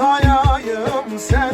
sayayım sen.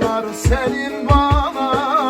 Yıllar senin bana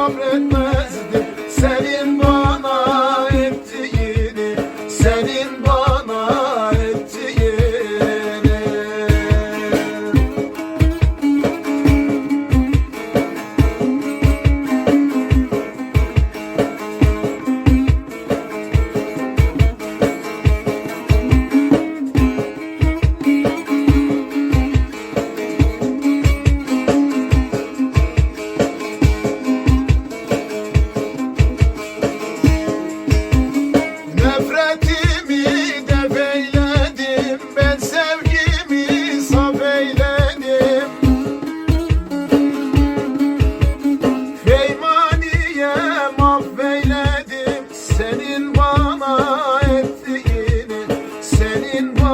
sabretme one.